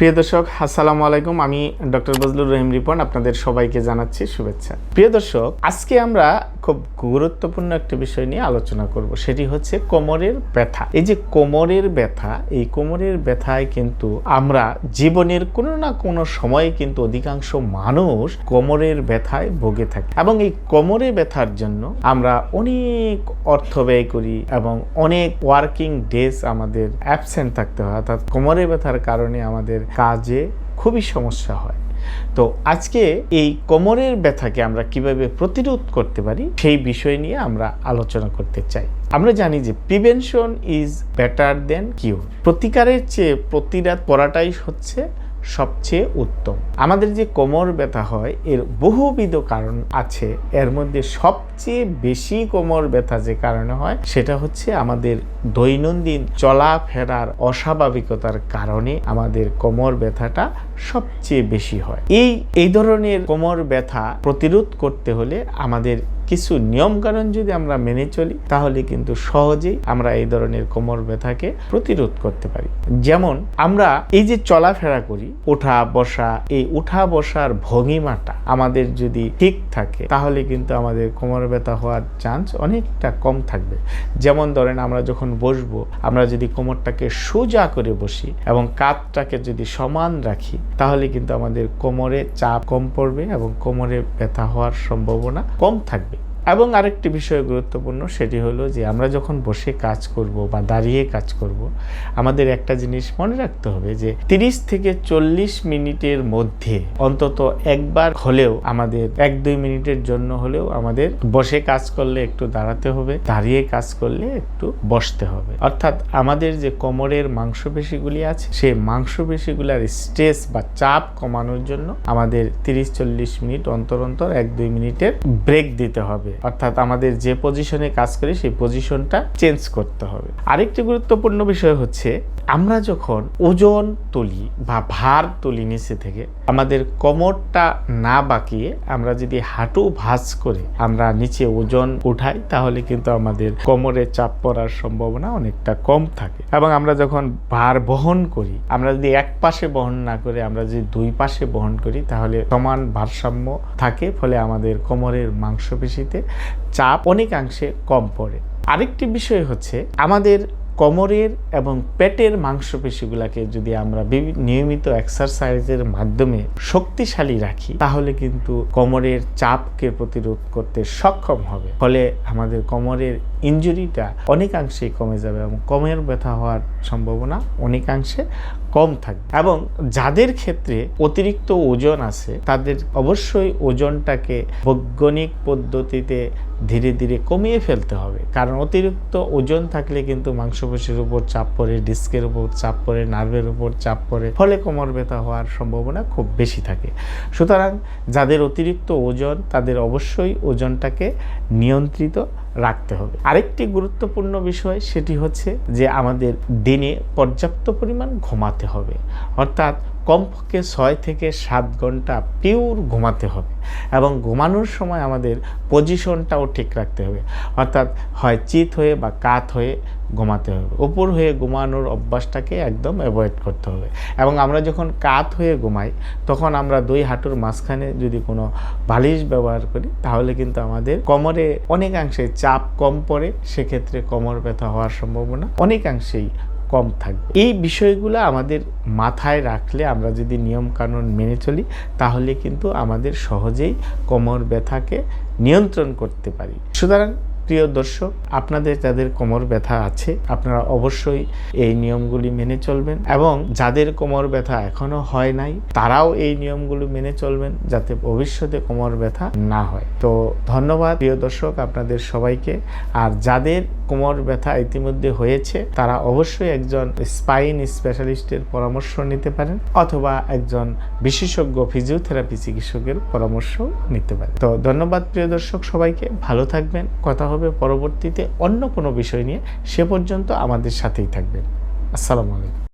প্রিয় দর্শক, আসসালামু আলাইকুম। আমি ডক্টর বজলুর রহিম রিপন, আপনাদের সবাইকে জানাচ্ছি শুভেচ্ছা। প্রিয় দর্শক, আজকে আমরা খুব গুরুত্বপূর্ণ একটা বিষয় নিয়ে আলোচনা করব, সেটি হচ্ছে কোমরের ব্যথা। এই যে কোমরের ব্যথা, এই কোমরের ব্যথায় কিন্তু আমরা জীবনের কোনো না কোনো সময়ে কিন্তু অধিকাংশ মানুষ কোমরের ব্যথায় ভোগে থাকি। এবং এই কোমরে ব্যথার জন্য আমরা অনেক অর্থ ব্যয় করি এবং অনেক ওয়ার্কিং ডেজ আমাদের অ্যাবসেন্ট থাকতে হয়। অর্থাৎ কোমরে ব্যথার কারণে আমাদের কাজে খুবই সমস্যা হয়। তো আজকে এই কোমরের ব্যথাকে আমরা কীভাবে প্রতিরোধ করতে পারি, সেই বিষয় নিয়ে আমরা আলোচনা করতে চাই। আমরা জানি যে prevention is better than cure প্রতিকারের চেয়ে প্রতিরাত করাটাই হচ্ছে সবচেয়ে উত্তম। আমাদের যে কোমর ব্যথা হয়, এর বহুবিধ কারণ আছে। এর মধ্যে সবচেয়ে বেশি কোমর ব্যথা যে কারণে হয়, সেটা হচ্ছে আমাদের দৈনন্দিন চলাফেরার অস্বাভাবিকতার কারণে আমাদের কোমর ব্যথাটা সবচেয়ে বেশি হয়। এই এই ধরনের কোমর ব্যথা প্রতিরোধ করতে হলে আমাদের কিছু নিয়মকানুন যদি আমরা মেনে চলি, তাহলে কিন্তু সহজেই আমরা এই ধরনের কোমর ব্যথাকে প্রতিরোধ করতে পারি। যেমন আমরা এই যে চলাফেরা করি, ওঠা, বসা, এই উঠা বসার ভঙ্গিমাটা আমাদের যদি ঠিক থাকে, তাহলে কিন্তু আমাদের কোমর ব্যথা হওয়ার চান্স অনেকটা কম থাকবে। যেমন ধরেন আমরা যখন বসবো, আমরা যদি কোমরটাকে সোজা করে বসি এবং কাতটাকে যদি সমান রাখি, তাহলে কিন্তু আমাদের কোমরে চাপ কম পড়বে এবং কোমরে ব্যথা হওয়ার সম্ভাবনা কম থাকবে। এবং আরেকটি বিষয় গুরুত্বপূর্ণ সেটি হলো যে আমরা যখন বসে কাজ করব বা দাঁড়িয়ে কাজ করব, আমাদের একটা জিনিস মনে রাখতে হবে যে 30 থেকে চল্লিশ মিনিটের মধ্যে অন্তত একবার হলেও আমাদের এক দুই মিনিটের জন্য হলেও আমাদের বসে কাজ করলে একটু দাঁড়াতে হবে, দাঁড়িয়ে কাজ করলে একটু বসতে হবে। অর্থাৎ আমাদের যে কোমরের মাংসপেশিগুলি আছে, সেই মাংসপেশিগুলার স্ট্রেস বা চাপ কমানোর জন্য আমাদের 30 চল্লিশ মিনিট অন্তর অন্তর এক দুই মিনিটের ব্রেক দিতে হবে। অর্থাৎ আমাদের যে পজিশনে কাজ করি, সেই পজিশনটা চেঞ্জ করতে হবে। আরেকটি গুরুত্বপূর্ণ বিষয় হচ্ছে, আমরা যখন ওজন তুলি বা ভার তুলি নিচে থেকে, আমাদের কোমরটা না বাঁকিয়ে আমরা যদি হাঁটু ভাঁজ করে আমরা নিচে ওজন উঠাই, তাহলে কিন্তু আমাদের কোমরে চাপ পড়ার সম্ভাবনা অনেকটা কম থাকে। এবং আমরা যখন ভার বহন করি, আমরা যদি এক পাশে বহন না করে আমরা যদি দুই পাশে বহন করি, তাহলে সমান ভারসাম্য থাকে, ফলে আমাদের কোমরের মাংসপেশিতে চাপ অনেকাংশে কম পড়ে। আরেকটি বিষয় হচ্ছে আমাদের কোমরের এবং পেটের মাংসপেশিগুলোকে যদি আমরা নিয়মিত এক্সারসাইজের মাধ্যমে শক্তিশালী রাখি, তাহলে কিন্তু কোমরের চাপকে প্রতিরোধ করতে সক্ষম হবে। ফলে আমাদের কোমরের ইনজুরিটা অনেকাংশেই কমে যাবে এবং কোমরের ব্যথা হওয়ার সম্ভাবনা অনেকাংশে কম থাকবে এবং যাদের ক্ষেত্রে অতিরিক্ত ওজন আছে, তাদের অবশ্যই ওজনটাকে বৈজ্ঞানিক পদ্ধতিতে ধীরে ধীরে কমিয়ে ফেলতে হবে। কারণ অতিরিক্ত ওজন থাকলে কিন্তু মাংসপেশির উপর চাপ পড়ে, ডিস্কের উপর চাপ পড়ে, নার্ভের উপর চাপ পড়ে, ফলে কোমর ব্যথা হওয়ার সম্ভাবনা খুব বেশি থাকে। সুতরাং যাদের অতিরিক্ত ওজন, তাদের অবশ্যই ওজনটাকে নিয়ন্ত্রিত রাখতে হবে। আরেকটি গুরুত্বপূর্ণ বিষয় সেটি হচ্ছে যে আমাদের দিনে পর্যাপ্ত পরিমাণ ঘুমাতে হবে। অর্থাৎ কমপক্ষে ছয় থেকে সাত ঘণ্টা পিওর ঘুমাতে হবে এবং ঘুমানোর সময় আমাদের পজিশনটাও ঠিক রাখতে হবে। অর্থাৎ হয় চিত হয়ে বা কাত হয়ে ঘুমাতে হবে। উপর হয়ে ঘুমানোর অভ্যাসটাকে একদম অ্যাভয়েড করতে হবে। এবং আমরা যখন কাত হয়ে ঘুমাই, তখন আমরা দুই হাঁটুর মাঝখানে যদি কোনো বালিশ ব্যবহার করি, তাহলে কিন্তু আমাদের কোমরে অনেকাংশে চাপ কম পড়ে। সেক্ষেত্রে কোমর ব্যথা হওয়ার সম্ভাবনা অনেকাংশেই কম থাকবে। এই বিষয়গুলো আমাদের মাথায় রাখলে আমরা যদি নিয়মকানুন মেনে চলি, তাহলে কিন্তু আমাদের সহজেই কোমর ব্যথাকে নিয়ন্ত্রণ করতে পারি। সুতরাং প্রিয় দর্শক, আপনাদের যাদের কোমর ব্যথা আছে, আপনারা অবশ্যই এই নিয়মগুলি মেনে চলবেন এবং যাদের কোমর ব্যথা এখনও হয় নাই, তারাও এই নিয়মগুলি মেনে চলবেন যাতে ভবিষ্যতে কোমর ব্যথা না হয়। তো ধন্যবাদ প্রিয় দর্শক, আপনাদের সবাইকে। আর যাদের কোমর ব্যথা ইতিমধ্যে হয়েছে, তারা অবশ্যই একজন স্পাইন স্পেশালিস্টের পরামর্শ নিতে পারেন অথবা একজন বিশেষজ্ঞ ফিজিওথেরাপি চিকিৎসকের পরামর্শ নিতে পারেন। তো ধন্যবাদ প্রিয় দর্শক সবাইকে, ভালো থাকবেন, কথা হবে পরবর্তীতে অন্য কোনো বিষয় নিয়ে, সে পর্যন্ত আমাদের সাথেই থাকবেন। আসসালামু আলাইকুম।